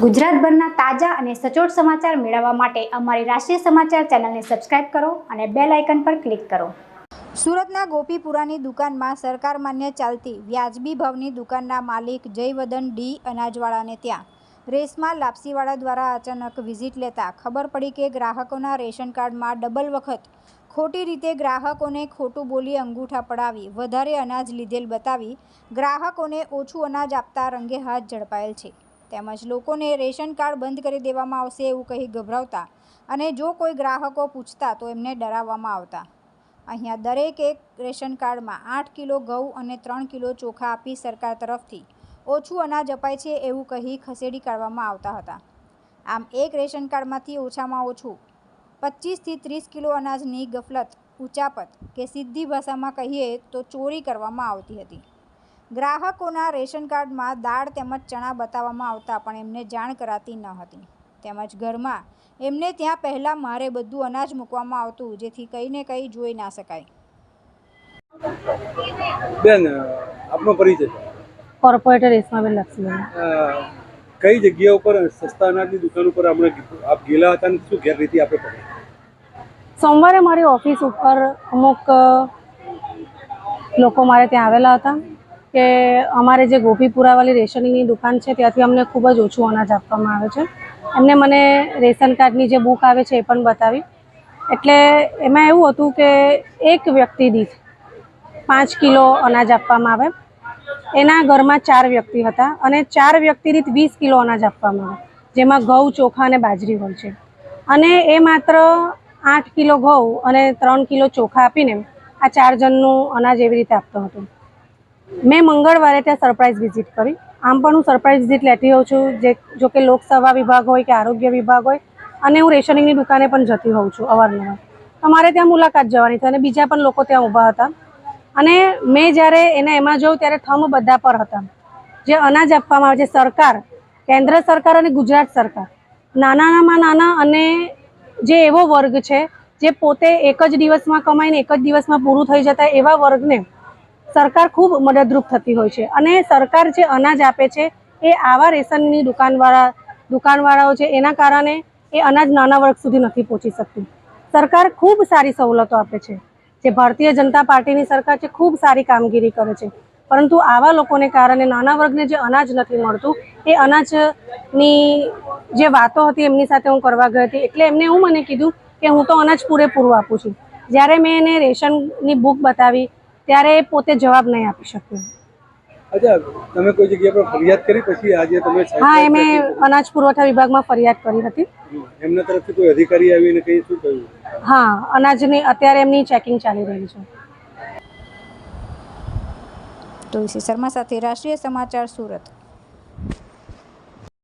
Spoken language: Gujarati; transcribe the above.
ગુજરાતભરના તાજા અને સચોટ સમાચાર મેળવવા માટે અમારી રાષ્ટ્રીય સમાચાર ચેનલને સબસ્ક્રાઇબ કરો અને બેલ આઇકન પર ક્લિક કરો. સુરતના ગોપીપુરાની દુકાનમાં સરકાર માન્ય ચાલતી વ્યાજબી ભાવની દુકાનના માલિક જયવદન ડી અનાજવાળાને ત્યાં. રેસમાં લાપસીવાળા દ્વારા અચાનક વિઝિટ લેતા ખબર પડી કે ગ્રાહકોના રેશન કાર્ડમાં ડબલ વખત ખોટી રીતે ગ્રાહકોને ખોટું બોલી અંગૂઠા પડાવી, વધારે અનાજ લીધેલ બતાવી ગ્રાહકોને ઓછું અનાજ આપતા રંગે હાથ ઝડપાયેલ છે. તેમજ લોકોને રેશન કાર્ડ બંધ કરી દેવામાં આવશે એવું કહી ગભરાવતા અને જો કોઈ ગ્રાહકો પૂછતા તો એમને ડરાવવામાં આવતા. અહીંયા દરેક એક રેશન કાર્ડમાં આઠ કિલો ઘઉં અને ત્રણ કિલો ચોખા આપી સરકાર તરફથી ઓછું અનાજ અપાય છે એવું કહી ખસેડી કાઢવામાં આવતા હતા. આમ એક રેશન કાર્ડમાંથી ઓછામાં ઓછું પચીસથી ત્રીસ કિલો અનાજની ગફલત, ઉચાપત કે સીધી ભાષામાં કહીએ તો ચોરી કરવામાં આવતી હતી. ગ્રાહકોના રેશન કાર્ડમાં દાળ તેમજ ચણા બતાવવામાં આવતા પણ એમને જાણ કરાતી ન હતી. તેમજ ઘરમાં એમને ત્યાં પહેલાં મારે બધું અનાજ મૂકવામાં આવતું જેથી કંઈ ને કંઈ જોઈ ના શકાય. બેન આપનો પરિચય. કોર્પોરેટર રેશમાબેન લક્ષ્મીબેન કઈ જગ્યા ઉપર સસ્તા અનાજની દુકાન ઉપર આપણે આપ ગયેલા હતા અને શું ગેરરીતિ આપણે પડી? સોમવારે મારી ઓફિસ ઉપર અમુક લોકો મારે ત્યાં આવેલા હતા. કે અમારે જે ગોપીપુરાવાળી રેશનિંગની દુકાન છે, ત્યાંથી અમને ખૂબ જ ઓછું અનાજ આપવામાં આવે છે. એમને મને રેશન કાર્ડની જે બુક આવે છે, એ પણ બતાવી. એટલે એમાં એવું હતું કે એક વ્યક્તિ દીઠ પાંચ કિલો અનાજ આપવામાં આવે. એના ઘરમાં ચાર વ્યક્તિ હતા અને ચાર વ્યક્તિ દીઠ વીસ કિલો અનાજ આપવામાં આવે, જેમાં ઘઉં, ચોખા અને બાજરી હોય છે. અને એ માત્ર આઠ કિલો ઘઉં અને ત્રણ કિલો ચોખા આપીને આ ચાર જણનું અનાજ એવી રીતે આપતો હતો. મેં મંગળવારે ત્યાં સરપ્રાઇઝ વિઝિટ કરી. આમ પણ હું સરપ્રાઇઝ વિઝિટ લેતી હોઉં છું. જે, જો કે લોકસેવા વિભાગ હોય કે આરોગ્ય વિભાગ હોય, અને હું રેશનિંગની દુકાને પણ જતી હોઉં છું અવારનવાર. અમારે ત્યાં મુલાકાત જવાની થઈ અને બીજા પણ લોકો ત્યાં ઊભા હતા. અને મેં જ્યારે એને એમાં જોઉં ત્યારે થમ બધા પર હતા. જે અનાજ આપવામાં આવે છે, સરકાર, કેન્દ્ર સરકાર અને ગુજરાત સરકાર. નાનામાં નાના અને જે એવો વર્ગ છે, જે પોતે એક જ દિવસમાં કમાઈને એક જ દિવસમાં પૂરું થઈ જતા એવા વર્ગને સરકાર ખૂબ મદદરૂપ થતી હોય છે. અને સરકાર જે અનાજ આપે છે, એ આવા રેશનની દુકાનવાળા દુકાનવાળાઓ છે, એના કારણે એ અનાજ નાના વર્ગ સુધી નથી પહોંચી શકતું. સરકાર ખૂબ સારી સવલતો આપે છે. જે ભારતીય જનતા પાર્ટીની સરકાર છે, ખૂબ સારી કામગીરી કરે છે. પરંતુ આવા લોકોને કારણે નાના વર્ગને જે અનાજ નથી મળતું, એ અનાજની જે વાતો હતી એમની સાથે હું કરવા ગઈ હતી. એટલે એમને એવું મને કીધું કે હું તો અનાજ પૂરેપૂરું આપું છું. જ્યારે મેં એને રેશનની બુક બતાવી ત્યારે એ પોતે જવાબ નહીં આપી શક્યો. અચ્છા તમે કોઈ જગ્યા પર ફરિયાદ કરી? પછી આજે તમે હા એ મેં અનાજ પુરવઠા વિભાગમાં ફરિયાદ કરી હતી. એમના તરફથી કોઈ અધિકારી આવીને કઈ શું કહ્યું હા અનાજની અત્યારે એમની ચેકિંગ ચાલી રહી છે. તુલસી શર્મા સાથે રાષ્ટ્રીય સમાચાર સુરત.